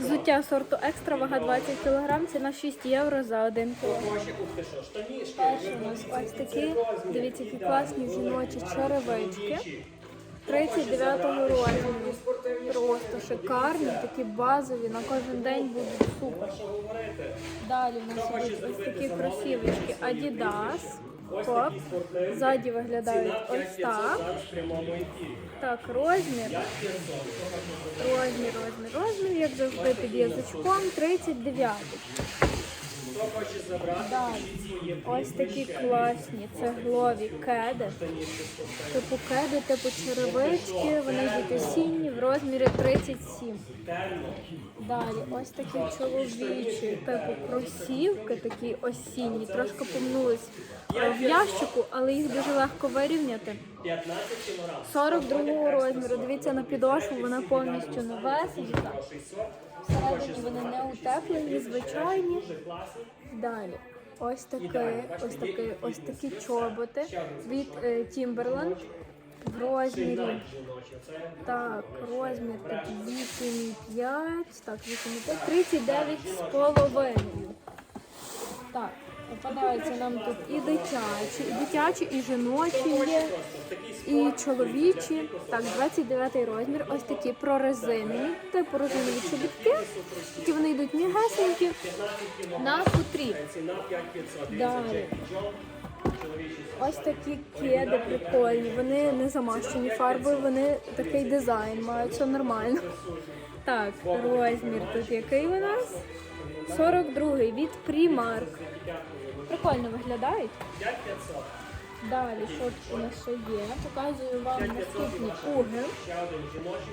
Взуття сорту екстра, вага 20 кг, ціна 6 євро за 1 кг. Перші у нас ось такі, дивіться, які класні жіночі черевички. 39-го розміру. Просто шикарні, такі базові, на кожен день будуть супер. Далі у нас ось такі кросівочки Adidas. Хоп. Ззаді виглядають ось так. Так, розмір. Розмір, розмір, розмір, як завжди під язичком, 39. Далі. Ось такі класні цеглові кеди. Типу кеди, типу черевички, вони йдуть осінні в розмірі 37. Далі, ось такі чоловічі, типу кросівки, такі осінні, трошки помнулись в ящику, але їх дуже легко вирівняти. 42 розміру. Дивіться на підошву, вона повністю новесенька. Всередині вони не утеплені, звичайні. Далі. Ось такий, ось такий, ось такі чоботи від е, Timberland в розмірі. Так, розмір тут 8,5, так, 8,5, 39 з половиною. Так, попадаються нам тут і дитячі, і дитячі, і жіночі є, і чоловічі. Так, 29 розмір. Ось такі прорезинені, типу резинові чобітки. Такі вони йдуть мігесенькі на хутрі. Далі. Ось такі кеди прикольні. Вони не замащені фарбою, вони такий дизайн мають, все нормально. Так, розмір тут який у нас? 42-й від Primark. Прикольно виглядають. Далі, що у ще є? Показую вам наступні уги.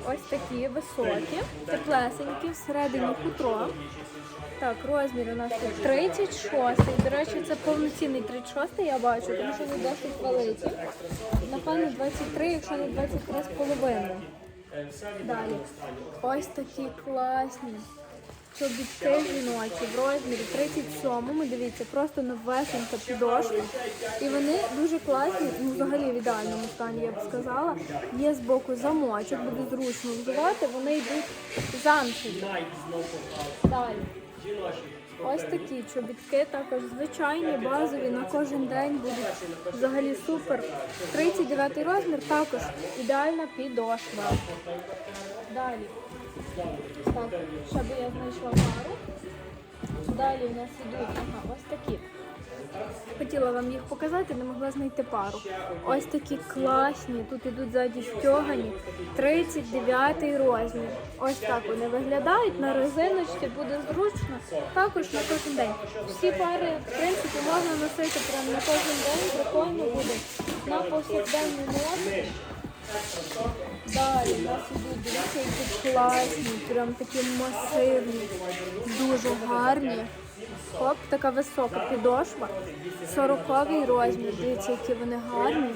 Ось такі високі, теплесенькі, всередині хутро. Так, розмір у нас тут 36. До речі, це повноцінний 36, я бачу, тому що вони досить великі. Напевно, 23, якщо не 23 з половиною. Далі. Ось такі класні. Чобітки жіночі в розмірі 37-му, дивіться, просто новесенька підошва. І вони дуже класні, ну взагалі в ідеальному стані, я б сказала. Є з боку замочок, буде зручно взувати, вони йдуть замшеві. Далі. Ось такі чобітки, також звичайні, базові, на кожен день будуть взагалі супер. 39 розмір, також ідеальна підошва. Далі. Так, щоб я знайшла пару. Далі у нас ідуть ага, ось такі. Хотіла вам їх показати, не могла знайти пару. Ось такі класні, тут ідуть ззаді стягані. 39 розмір. Ось так вони виглядають. На резиночці буде зручно. Також на кожен день. Всі пари, в принципі, можна носити прямо на кожен день. Прикольно буде. На повсякденний носи. Далі у нас ідуть дивіться, які класні, прям такі масивні, дуже гарні. Хоп, така висока підошва. 40 розмір. Дивіться, які вони гарні.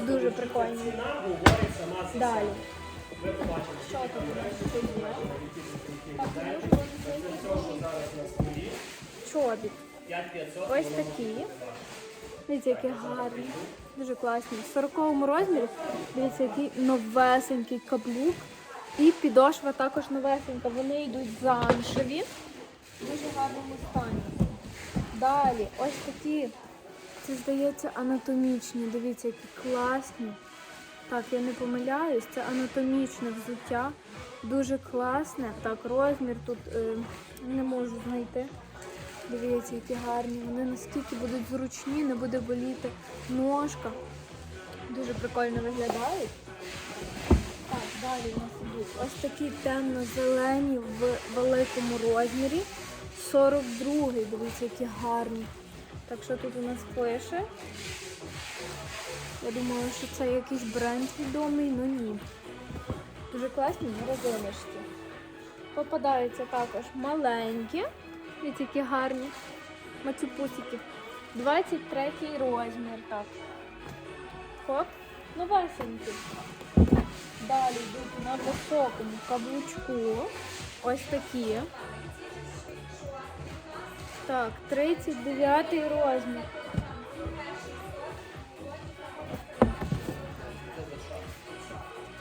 Дуже прикольні. Далі. Що тут у Чобіт. Ось такі. Дивіться, які гарні. Дуже класні. В 40-му розмірі. Дивіться, який новесенький каблук. І підошва також новесенька. Вони йдуть замшеві. В дуже гарному стані. Далі, ось такі. Це здається анатомічні. Дивіться, які класні. Так, я не помиляюсь, це анатомічне взуття. Дуже класне. Так, розмір тут е, не можу знайти. Дивіться, які гарні. Вони наскільки будуть зручні, не буде боліти ножка. Дуже прикольно виглядають. Так, далі у нас ідуть ось такі темно-зелені в великому розмірі. 42-й, дивіться, які гарні. Так що тут у нас пише. Я думала, що це якийсь бренд відомий, але ні. Дуже класні резиночці. Попадаються також маленькі. Дивіться, які гарні. Мацюпусики. 23 розмір. Так. Хоп. Новесенькі. Далі йдуть на високому каблучку. Ось такі. Так, 39 розмір.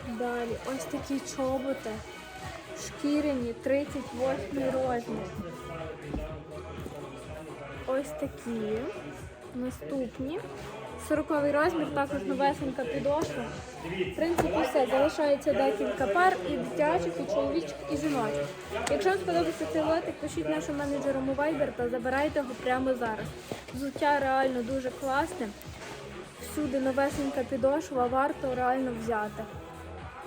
Далі ось такі чоботи. Шкіряні 38 розмір. Ось такі. Наступні. 40 розмір, також новесенька підошва. В принципі, все. Залишається декілька пар і дитячих, і чоловічих, і жіночих. Якщо вам сподобався цей лотик, пишіть нашому менеджеру Viber та забирайте його прямо зараз. Взуття реально дуже класне. Всюди новесенька підошва, варто реально взяти.